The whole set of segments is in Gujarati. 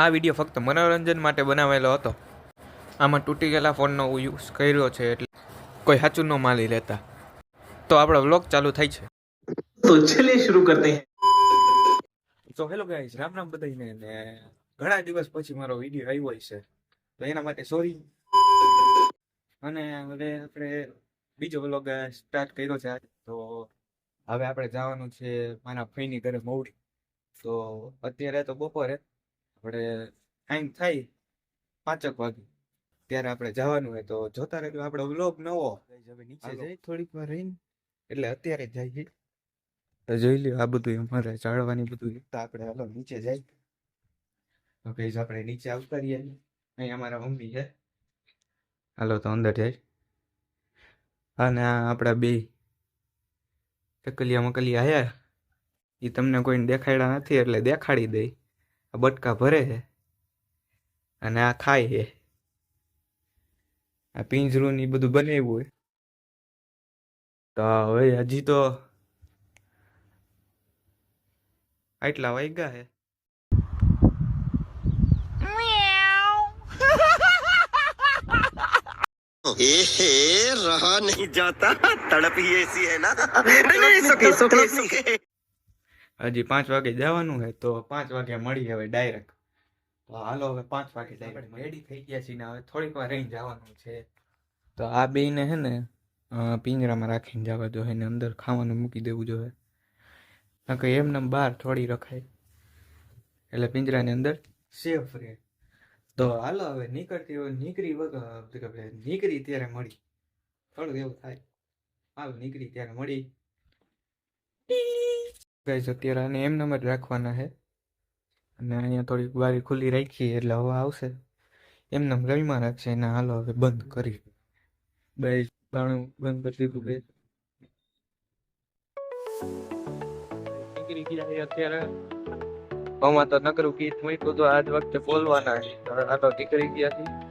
આ વીડિયો ફક્ત મનોરંજન માટે બનાવેલો હતો. આમાં તૂટી ગયેલા ફોનનો યુઝ કર્યો છે એટલે કોઈ સાચું ન માલી લેતા. તો આપણો વ્લોગ ચાલુ થાય છે. તો ચલે શરૂ કરતે તો હેલો ગાઈસ રામ રામ બધાને ને ઘણા દિવસ પછી મારો વીડિયો આવ્યો છે. તો એના માટે સોરી અને હવે આપણે બીજો વ્લોગ સ્ટાર્ટ કર્યો છે તો હવે આપણે જવાનું છે મારા ફઈની ઘરે મોડી તો અત્યારે તો બપોરે આપણે ટાઈમ થાય પાંચક વાગે ત્યારે આપણે જવાનું હોય તો જોતા રહેજો. આપણો વ્લોગ નવો નીચે જઈ થોડીક વાર રહીને એટલે અત્યારે જઈએ તો જોઈ લ્યો આ બધું અમારે ચાળવાની બધું. તો આપણે હાલો નીચે જાય. તો કઈ આપણે નીચે આવતા રહીએ અહીં અમારા મમ્મી છે. હાલો તો અંદર જાય. અને આ આપણા બે ચકલિયા મકલિયા આયા. એ તમને કોઈને દેખાડ્યા નથી એટલે દેખાડી દઈ આ બટકા ભરે છે અને આ ખાય છે આ પિંજરું ને ઈ બધું બનાવ્યું હોય તો હવે હજી તો આટલા વાગ્યા હે एहे रहा नहीं जाता तड़प ही ऐसी है ना नहीं नहीं सुके सुके सुके હજી પાંચ વાગે જવાનું હોય તો પાંચ વાગે મળી હવે ડાયરેક્ટ તો હાલો હવે પાંચ વાગે ડાયરેક્ટ રેડી થઈ ગયા છીએ ને હવે થોડીક વાર રહીને જવાનું છે. તો આ બેને હે ને પિંજરામાં રાખીને જવા જોઈએ ને અંદર ખાવાનું મૂકી દેવું જોઈએ. નકર એમને બહાર થોડી રખાય. એટલે પિંજરાની અંદર સેફ રહે. તો હાલો હવે નીકળતી હોય નીકળી વગર નીકળી ત્યારે મળી. થોડુંક એવું થાય. હાલ નીકળી ત્યારે મળી. ગાઈસ અત્યારે આને એમ જ રાખવાના છે. અને અહીંયા થોડીક બારી ખુલ્લી રાખી એટલે હવા આવશે. એમ એમને રવિમાં રાખશે એને હાલો હવે બંધ કરી બાઈ બાણું બંધ કરી દીધું છે અત્યારે આમાં તો નકરું ગીત મૂક્યું તો આજ વખતે બોલવાના છે. તો નીકળી ગયા છે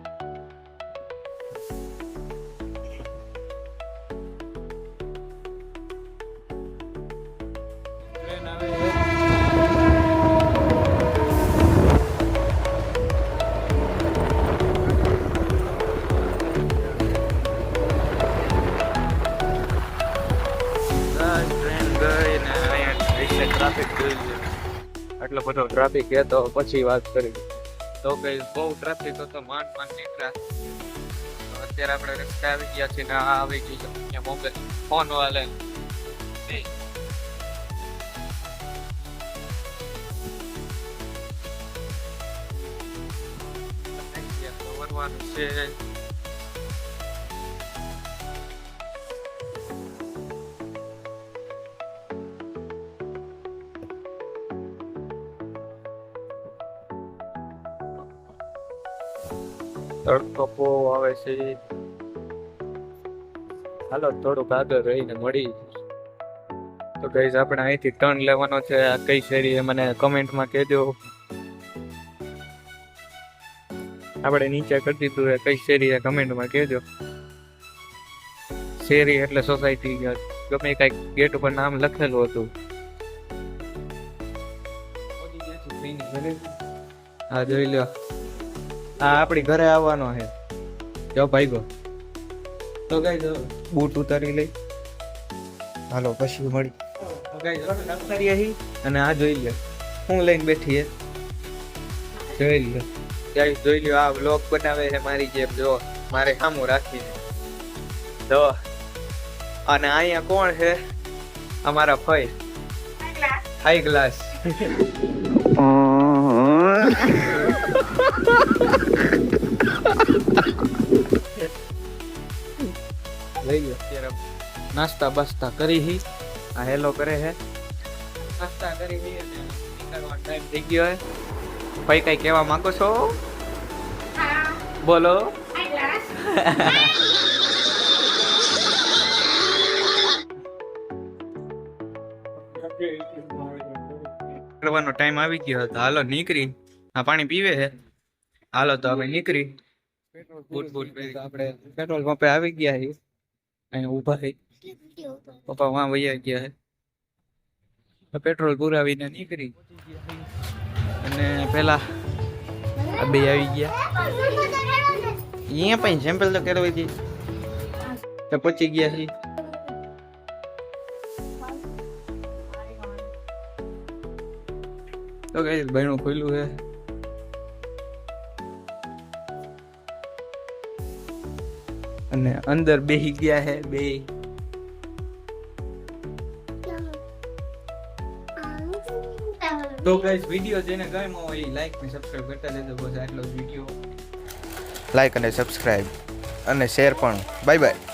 ટ્રાફિક આટલો બધો ટ્રાફિક હે તો પછી વાત કરી. તો કઈ બહુ ટ્રાફિક હતો માંડ માંડ નીકળ્યા. અત્યારે આપણે રસ્તા આવી ગયા છીએ ને આ આવી ગઈ છે. મોબાઈલ ફોન વાલે. છે. તડકો બહુ આવે છે. હાલો થોડુંક આગળ રહીને મળી તો ગઈઝ આપણે અહીંથી ટર્ન લેવાનો છે. આ કઈ શેરી એ મને કમેન્ટમાં કહેજો. આપણે નીચે કરી દીધું છે. કઈ શેરી એ કમેન્ટમાં કહેજો. શેરી એટલે સોસાયટી ગમે કંઈક ગેટ ઉપર નામ લખેલું હતું. હા જોઈ લ્યો. આ આપણી ઘરે આવવાનો છે. જો ભાઈગો. તો કઈ બૂટ ઉતારી લઈ. હાલો પછી મળી તો કઈ અહીં અને આ જોઈ લ્યો. હું લઈને બેઠી છે જોઈ લ્યો. ત્યાં જોઈ લ્યો આ વ્લોગ બનાવે છે મારી જેમ. જો મારે સામું રાખીને. જો. અને અહીંયા કોણ છે? અમારા ફઈ. હાઈ ગ્લાસ લઈ લો અત્યારે નાસ્તા બાસ્તા કરી હી. આ હેલો કરે હે. નાસ્તા કરી હી અને નીકળવાનો ટાઈમ થઈ ગયો હે. ભાઈ કઈ કહેવા માંગો છો? બોલો. કરવાનો ટાઈમ આવી ગયો હતો. હાલો નીકળી. આ પાણી પીવે છે. હાલો, તો હવે નીકળી. બૂટ બૂટ આપણે પેટ્રોલ પંપે આવી ગયા છે અહીંયા ઊભા છે. પપ્પા વાં વૈયા ગયા છે. પેટ્રોલ પુરાવીને નીકળી. અને પેલા બે આવી ગયા. અહીંયા પણ સેમ્પલ તો કરવી હતી. તો ગયા છે તો કઈ બહેણું ખુલ્લું છે. અને અંદર બેહી ગયા હે, બે. તો ગાઈસ વિડિયો જેને ગમ્યો હોય લાઈક અને સબસ્ક્રાઇબ કરતા જજો. બસ આટલો વિડિયો લાઈક અને સબસ્ક્રાઇબ અને શેર પણ. Bye bye